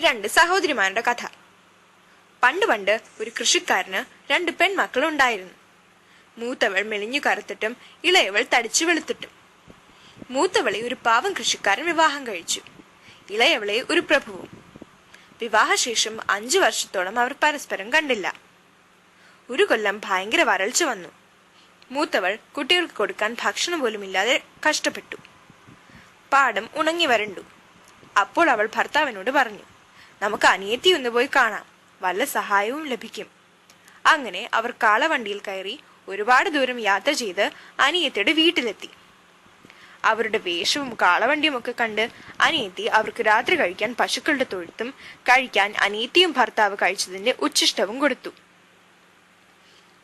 രണ്ട് സഹോദരിമാരുടെ കഥ. പണ്ട് പണ്ട് ഒരു കൃഷിക്കാരന് രണ്ട് പെൺമക്കൾ ഉണ്ടായിരുന്നു മൂത്തവൾ മെലിഞ്ഞു കറുത്തിട്ടും ഇളയവൾ തടിച്ചു വെളുത്തിട്ടും. മൂത്തവളെ ഒരു പാവം കൃഷിക്കാരൻ വിവാഹം കഴിച്ചു. ഇളയവളെ ഒരു പ്രഭുവും. വിവാഹശേഷം അഞ്ചു വർഷത്തോളം അവർ പരസ്പരം കണ്ടില്ല. ഒരു കൊല്ലം ഭയങ്കര വരൾച്ച വന്നു. മൂത്തവൾ കുട്ടികൾക്ക് കൊടുക്കാൻ ഭക്ഷണം പോലും ഇല്ലാതെ കഷ്ടപ്പെട്ടു. പാടം ഉണങ്ങി വരണ്ടു. അപ്പോൾ അവൾ ഭർത്താവിനോട് പറഞ്ഞു നമുക്ക് അനിയത്തി ഒന്ന് പോയി കാണാം. വല്ല സഹായവും ലഭിക്കും. അങ്ങനെ അവർ കാളവണ്ടിയിൽ കയറി ഒരുപാട് ദൂരം യാത്ര ചെയ്ത് അനിയത്തിയുടെ വീട്ടിലെത്തി. അവരുടെ വേഷവും കാളവണ്ടിയും ഒക്കെ കണ്ട് അനിയത്തി അവർക്ക് രാത്രി കഴിക്കാൻ പശുക്കളുടെ തൊഴുത്തും കഴിക്കാൻ അനിയത്തിയും ഭർത്താവ് കഴിച്ചതിന്റെ ഉച്ഛിഷ്ടവും കൊടുത്തു.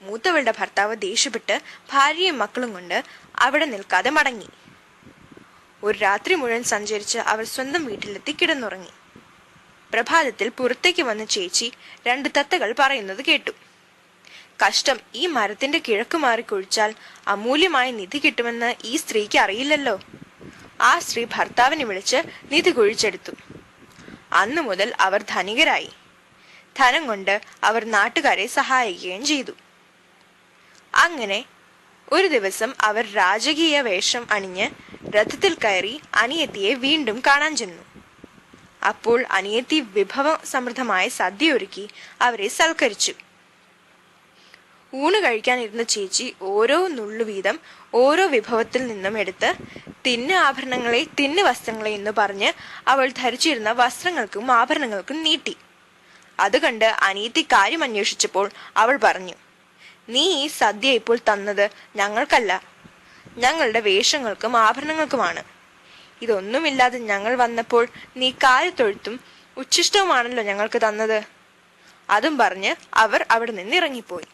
മൂത്തവളുടെ ഭർത്താവ് ദേഷ്യപ്പെട്ട് ഭാര്യയും മക്കളും കൊണ്ട് അവിടെ നിൽക്കാതെ മടങ്ങി. ഒരു രാത്രി മുഴുവൻ സഞ്ചരിച്ച് അവർ സ്വന്തം വീട്ടിലെത്തി കിടന്നുറങ്ങി. പ്രഭാതത്തിൽ പുറത്തേക്ക് വന്ന ചേച്ചി രണ്ട് തത്തകൾ പറയുന്നത് കേട്ടു. കഷ്ടം ഈ മരത്തിന്റെ കിഴക്ക് മാറിക്കൊഴിച്ചാൽ കുഴിച്ചാൽ അമൂല്യമായ നിധി കിട്ടുമെന്ന് ഈ സ്ത്രീക്ക് അറിയില്ലല്ലോ. ആ സ്ത്രീ ഭർത്താവിനെ വിളിച്ച് നിധി കുഴിച്ചെടുത്തു. അന്നു മുതൽ അവർ ധനികരായി. ധനം കൊണ്ട് അവർ നാട്ടുകാരെ സഹായിക്കുകയും ചെയ്തു. അങ്ങനെ ഒരു ദിവസം അവർ രാജകീയ വേഷം അണിഞ്ഞ് രഥത്തിൽ കയറി അനിയത്തിയെ വീണ്ടും കാണാൻ ചെന്നു. അപ്പോൾ അനിയത്തി വിഭവം സമൃദ്ധമായ സദ്യ ഒരുക്കി അവരെ സൽക്കരിച്ചു. ഊണ് കഴിക്കാനിരുന്ന ചേച്ചി ഓരോ നുള്ളു വീതം ഓരോ വിഭവത്തിൽ നിന്നും എടുത്ത് തിന്ന ആഭരണങ്ങളെ തിന്ന വസ്ത്രങ്ങളെ എന്ന് പറഞ്ഞ് അവൾ ധരിച്ചിരുന്ന വസ്ത്രങ്ങൾക്കും ആഭരണങ്ങൾക്കും നീട്ടി. അത് കണ്ട് അനിയത്തി കാര്യം അന്വേഷിച്ചപ്പോൾ അവൾ പറഞ്ഞു നീ ഈ സദ്യ ഇപ്പോൾ തന്നത് ഞങ്ങൾക്കല്ല. ഞങ്ങളുടെ വേഷങ്ങൾക്കും ആഭരണങ്ങൾക്കുമാണ്. ഇതൊന്നുമില്ലാതെ ഞങ്ങൾ വന്നപ്പോൾ നീ കാലത്തൊഴുത്തും ഉച്ഛിഷ്ടവുമാണല്ലോ ഞങ്ങൾക്ക് തന്നത്. അതും പറഞ്ഞ് അവർ അവിടെ നിന്ന് ഇറങ്ങിപ്പോയി